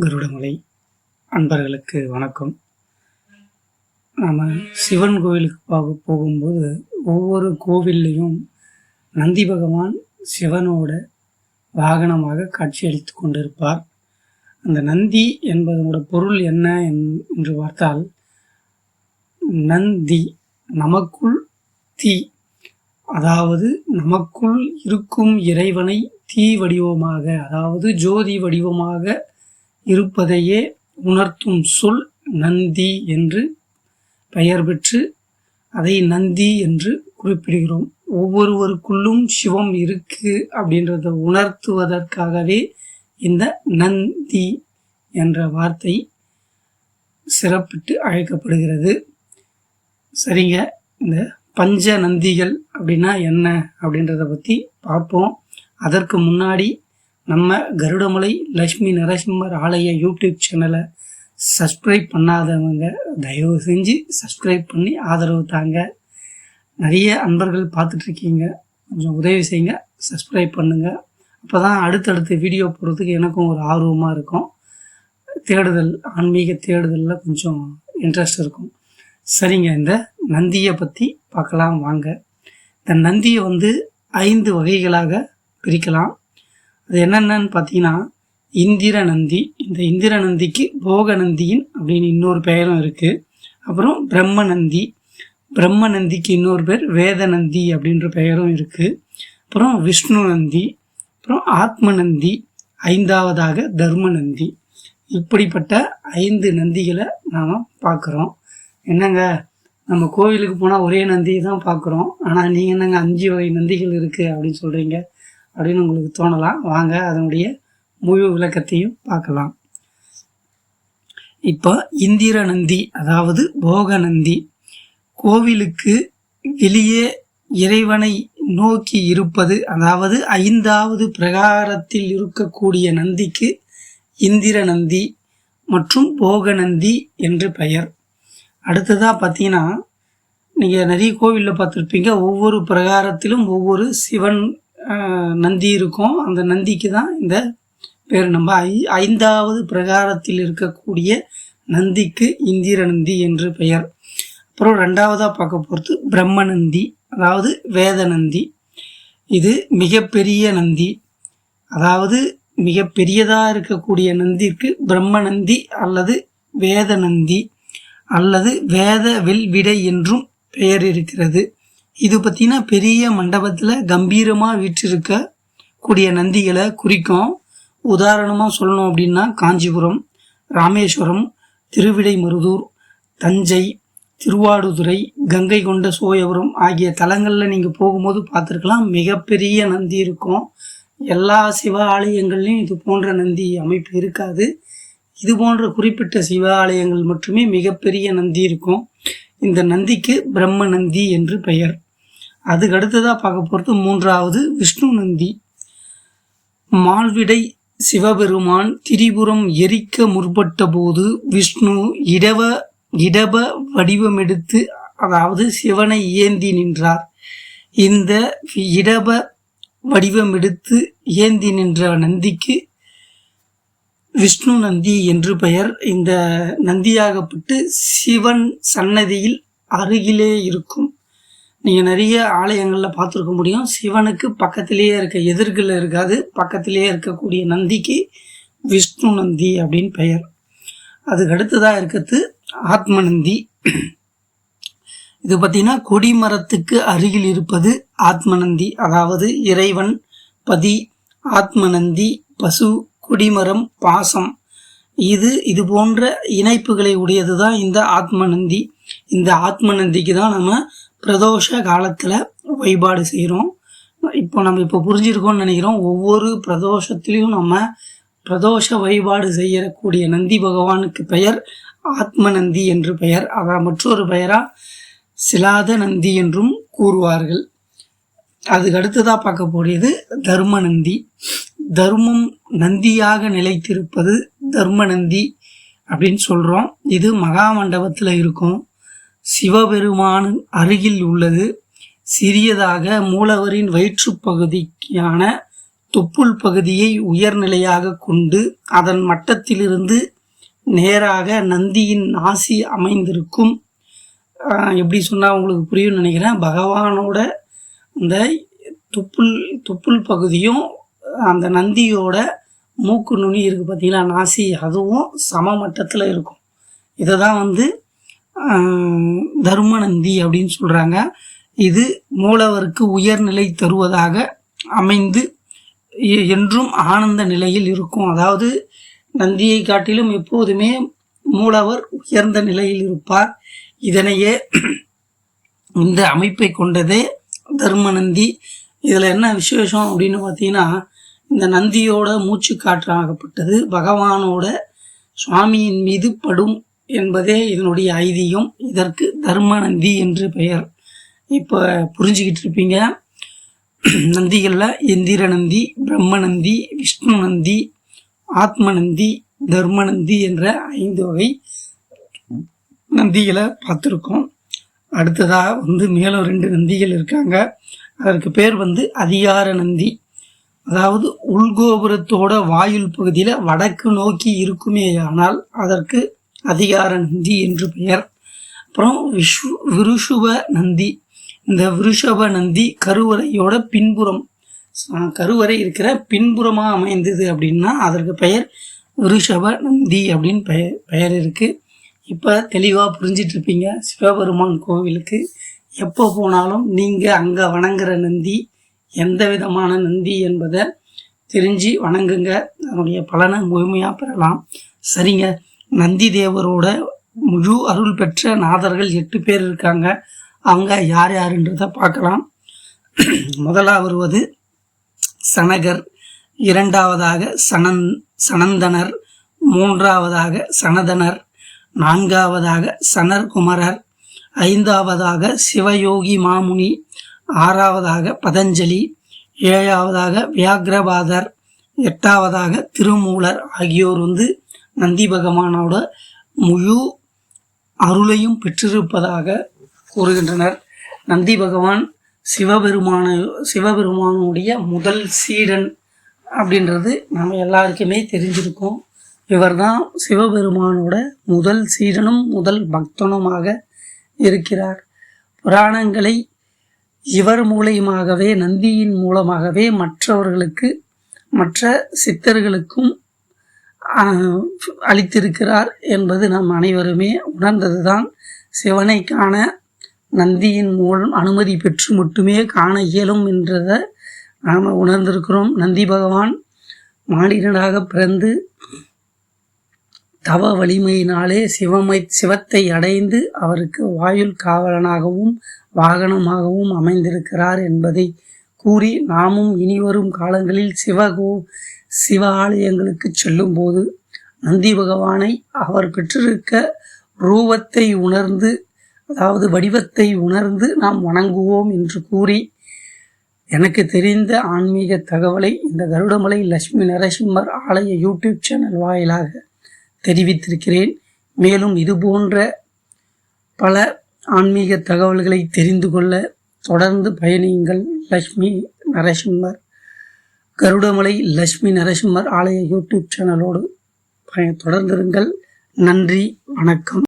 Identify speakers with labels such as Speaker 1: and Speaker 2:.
Speaker 1: கருடமலை. அன்பர்களுக்கு வணக்கம். நாம் சிவன் கோவிலுக்கு பார்க்க போகும்போது ஒவ்வொரு கோவில்லையும் நந்தி பகவான் சிவனோட வாகனமாக காட்சியளித்து கொண்டிருப்பார். அந்த நந்தி என்பதனோட பொருள் என்ன என்- என்று பார்த்தால் நந்தி நமக்குள் தீ அதாவது நமக்குள் இருக்கும் இறைவனை தீ வடிவமாக அதாவது ஜோதி வடிவமாக இருப்பதையே உணர்த்தும் சொல் நந்தி என்று பெயர் பெற்று அதை நந்தி என்று குறிப்பிடுகிறோம். ஒவ்வொருவருக்குள்ளும் சிவம் இருக்கு அப்படின்றத உணர்த்துவதற்காகவே இந்த நந்தி என்ற வார்த்தை சிறப்பிட்டு அழைக்கப்படுகிறது. சரிங்க இந்த பஞ்ச நந்திகள் அப்படின்னா என்ன அப்படின்றத பற்றி பார்ப்போம். அதற்கு முன்னாடி நம்ம கருடமலை லக்ஷ்மி நரசிம்மர் ஆலய யூடியூப் சேனலை சப்ஸ்கிரைப் பண்ணாதவங்க தயவு செஞ்சு சப்ஸ்கிரைப் பண்ணி ஆதரவு தாங்க. நிறைய அன்பர்கள் பார்த்துட்ருக்கீங்க. கொஞ்சம் உதவி செய்யுங்க. சப்ஸ்கிரைப் பண்ணுங்கள் அப்போ தான் அடுத்தடுத்து வீடியோ போடுறதுக்கு எனக்கும் ஒரு ஆர்வமாக இருக்கும். தேடுதல் ஆன்மீக தேடுதலில் கொஞ்சம் இன்ட்ரெஸ்ட் இருக்கும். சரிங்க இந்த நந்தியை பற்றி பார்க்கலாம் வாங்க. இந்த நந்தியை வந்து ஐந்து வகைகளாக பிரிக்கலாம். அது என்னென்னு பார்த்தீங்கன்னா இந்திர நந்தி இந்த இந்திர நந்திக்கு போக நந்தியின் அப்படின்னு இன்னொரு பெயரும் இருக்குது அப்புறம் பிரம்ம நந்தி பிரம்ம நந்திக்கு இன்னொரு பேர் வேத நந்தி அப்படின்ற பெயரும் இருக்குது அப்புறம் விஷ்ணு நந்தி அப்புறம் ஆத்ம நந்தி ஐந்தாவதாக தர்ம நந்தி இப்படிப்பட்ட ஐந்து நந்திகளை நாம் பார்க்குறோம். என்னங்க? நம்ம கோவிலுக்கு போனால் ஒரே நந்தியை தான் பார்க்குறோம். ஆனால் நீங்கள் என்னங்க அஞ்சு வகை நந்திகள் இருக்குது அப்படின்னு சொல்கிறீங்க அப்படின்னு உங்களுக்கு தோணலாம். வாங்க அதனுடைய முழு விளக்கத்தையும் பார்க்கலாம். இப்போ இந்திர நந்தி அதாவது போக நந்தி கோவிலுக்கு வெளியே இறைவனை நோக்கி இருப்பது அதாவது ஐந்தாவது பிரகாரத்தில் இருக்கக்கூடிய நந்திக்கு இந்திர நந்தி மற்றும் போக நந்தி என்று பெயர். அடுத்ததாக பார்த்தீங்கன்னா நீங்கள் நிறைய கோவிலில் பார்த்துருப்பீங்க ஒவ்வொரு பிரகாரத்திலும் ஒவ்வொரு சிவன் நந்தி இருக்கும். அந்த நந்திக்கு தான் இந்த பேர். நம்ம ஐ ஐந்தாவது பிரகாரத்தில் இருக்கக்கூடிய நந்திக்கு இந்திர நந்தி என்று பெயர். அப்புறம் ரெண்டாவதாக பார்க்க போகிறது பிரம்ம நந்தி அதாவது வேத நந்தி இது மிகப்பெரிய நந்தி. அதாவது மிக பெரியதாக இருக்கக்கூடிய நந்திக்கு பிரம்ம நந்தி அல்லது வேத நந்தி அல்லது வேத வெல்விடை என்றும் பெயர் இருக்கிறது. இது பார்த்தீங்கன்னா பெரிய மண்டபத்தில் கம்பீரமாக வீற்றிருக்க கூடிய நந்திகளை குறிக்கும். உதாரணமாக சொல்லணும் அப்படின்னா காஞ்சிபுரம் ராமேஸ்வரம் திருவிடைமருதூர் தஞ்சை திருவாடுதுறை கங்கை கொண்ட சோயபுரம் ஆகிய தலங்களில் நீங்கள் போகும்போது பார்த்துருக்கலாம் மிகப்பெரிய நந்தி இருக்கும். எல்லா சிவ ஆலயங்கள்லையும் இது போன்ற நந்தி அமைப்பு இருக்காது. இது போன்ற குறிப்பிட்ட சிவ ஆலயங்கள் மட்டுமே மிகப்பெரிய நந்தி இருக்கும். இந்த நந்திக்கு பிரம்ம நந்தி என்று பெயர். அதுக்கு அடுத்ததாக பார்க்க போகிறது மூன்றாவது விஷ்ணு நந்தி. மால்விடை சிவபெருமான் திரிபுரம் எரிக்க முற்பட்ட போது விஷ்ணு இடவ இடப வடிவமெடுத்து அதாவது சிவனை ஏந்தி நின்றார். இந்த இடப வடிவமெடுத்து ஏந்தி நின்ற நந்திக்கு விஷ்ணு நந்தி என்று பெயர். இந்த நந்தியாகப்பட்டு சிவன் சன்னதியில் அருகிலே இருக்கும். நீங்கள் நிறைய ஆலயங்களில் பார்த்துருக்க முடியும். சிவனுக்கு பக்கத்திலேயே இருக்க எதிர்கில் இருக்காது. பக்கத்திலேயே இருக்கக்கூடிய நந்திக்கு விஷ்ணு நந்தி அப்படின்னு பெயர். அதுக்கு அடுத்ததாக இருக்கிறது ஆத்ம நந்தி இது பார்த்தீங்கன்னா கொடிமரத்துக்கு அருகில் இருப்பது ஆத்மநந்தி. அதாவது இறைவன் பதி ஆத்மநந்தி பசு கொடிமரம் பாசம். இது இது போன்ற இணைப்புகளை உடையது தான் இந்த ஆத்மநந்தி. இந்த ஆத்மநந்திக்கு தான் நம்ம பிரதோஷ காலத்தில் வழிபாடு செய்கிறோம் இப்போ நம்ம இப்போ புரிஞ்சிருக்கோம்னு நினைக்கிறோம். ஒவ்வொரு பிரதோஷத்திலையும் நம்ம பிரதோஷ வழிபாடு செய்யக்கூடிய நந்தி பகவானுக்கு பெயர் ஆத்ம நந்தி என்று பெயர். அதான் மற்றொரு பெயராக சிலாத நந்தி என்றும் கூறுவார்கள். அதுக்கு அடுத்ததாக பார்க்கக்கூடியது தர்ம நந்தி தர்மம் நந்தியாக நிலைத்திருப்பது தர்ம நந்தி அப்படின்னு சொல்கிறோம் இது மகாமண்டபத்தில் இருக்கும். சிவபெருமான் அருகில் உள்ளது. சிறியதாக மூலவரின் வயிற்றுப் பகுதியான தொப்புள் பகுதியை உயர்நிலையாக கொண்டு அதன் மட்டத்திலிருந்து நேராக நந்தியின் நாசி அமைந்திருக்கும். எப்படி சொன்னால் உங்களுக்கு புரியும்னு நினைக்கிறேன். பகவானோட அந்த துப்புள் துப்புள் பகுதியும் அந்த நந்தியோட மூக்கு நுனி இருக்குது பார்த்தீங்களா நாசி அதுவும் சம மட்டத்தில் இருக்கும். இதை தான் வந்து தர்மநந்தி அப்படின்னு சொல்கிறாங்க இது மூலவருக்கு உயர்நிலை தருவதாக அமைந்து என்றும் ஆனந்த நிலையில் இருக்கும். அதாவது நந்தியை காட்டிலும் எப்போதுமே மூலவர் உயர்ந்த நிலையில் இருப்பார். இதனையே இந்த அமைப்பை கொண்டதே தர்ம நந்தி இதில் என்ன விசேஷம் அப்படின்னு பார்த்தீங்கன்னா இந்த நந்தியோட மூச்சு காற்றாகப்பட்டது பகவானோட சுவாமியின் மீது படும் என்பதே இதனுடைய ஐதீகம். இதற்கு தர்ம நந்தி என்று பெயர். இப்போ புரிஞ்சுக்கிட்டு இருப்பீங்க. நந்திகளில் எந்திர நந்தி பிரம்ம நந்தி விஷ்ணு நந்தி ஆத்ம நந்தி தர்ம நந்தி என்ற ஐந்து வகை நந்திகளை பார்த்துருக்கோம். அடுத்ததாக வந்து மேலும் ரெண்டு நந்திகள் இருக்காங்க. அதற்கு பேர் வந்து அதிகார நந்தி அதாவது உள்கோபுரத்தோட வாயுல் பகுதியில் வடக்கு நோக்கி இருக்குமேயானால் அதற்கு அதிகார நந்தி என்று பெயர். அப்புறம் விஷு விருஷுவ நந்தி. இந்த விருஷப நந்தி கருவறையோட பின்புறம். கருவறை இருக்கிற பின்புறமாக அமைந்தது அப்படின்னா அதற்கு பெயர் விருஷப நந்தி அப்படின்னு பெயர் பெயர் இருக்குது இப்போ தெளிவாக புரிஞ்சிட்ருப்பீங்க. சிவபெருமான் கோவிலுக்கு எப்போ போனாலும் நீங்கள் அங்கே வணங்குற நந்தி எந்த விதமான நந்தி என்பதை தெரிஞ்சு வணங்குங்க. அதனுடைய பலனை முழுமையாக பெறலாம். சரிங்க. நந்தி தேவரோட முழு அருள் பெற்ற நாதர்கள் எட்டு பேர் இருக்காங்க. அவங்க யார் யாருன்றதை பார்க்கலாம். முதலாக வருவது சனகர் இரண்டாவதாக சனந் சனந்தனர் மூன்றாவதாக சனதனர் நான்காவதாக சனர்குமரர் ஐந்தாவதாக சிவயோகி மாமுனி ஆறாவதாக பதஞ்சலி ஏழாவதாக வியாக்ரபாதர் எட்டாவதாக திருமூலர் ஆகியோர் வந்து நந்தி பகவானோட முழு அருளையும் பெற்றிருப்பதாக கூறுகின்றனர். நந்தி பகவான் சிவபெருமான சிவபெருமானுடைய முதல் சீடன் அப்படின்றது நம்ம எல்லாருக்குமே தெரிஞ்சிருக்கும். இவர்தான் சிவபெருமானோட முதல் சீடனும் முதல் பக்தனுமாக இருக்கிறார். புராணங்களை இவர் மூலியமாகவே நந்தியின் மூலமாகவே மற்றவர்களுக்கு மற்ற சித்தர்களுக்கும் அளித்திருக்கிறார் என்பது நாம் அனைவருமே உணர்ந்ததுதான். சிவனை காண நந்தியின் மூலம் அனுமதி பெற்று மட்டுமே காண இயலும் என்றதை நாம் உணர்ந்திருக்கிறோம். நந்தி பகவான் மானிடனாக பிறந்து தவ வலிமையினாலே சிவமை சிவத்தை அடைந்து அவருக்கு வாயுல் காவலனாகவும் வாகனமாகவும் அமைந்திருக்கிறார் என்பதை கூறி நாமும் இனிவரும் காலங்களில் சிவகோ சிவ ஆலயங்களுக்கு செல்லும்போது நந்தி பகவானை அவர் பெற்றிருக்க ரூபத்தை உணர்ந்து அதாவது வடிவத்தை உணர்ந்து நாம் வணங்குவோம் என்று கூறி எனக்கு தெரிந்த ஆன்மீக தகவலை இந்த கருடமலை லட்சுமி நரசிம்மர் ஆலய யூடியூப் சேனல் வாயிலாக தெரிவித்திருக்கிறேன். மேலும் இது போன்ற பல ஆன்மீக தகவல்களை தெரிந்து கொள்ள தொடர்ந்து பயணியுங்கள் லட்சுமி நரசிம்மர். கருடமலை லட்சுமி நரசிம்மர் ஆலய யூடியூப் சேனலோடு தொடர்ந்திருங்கள். நன்றி வணக்கம்.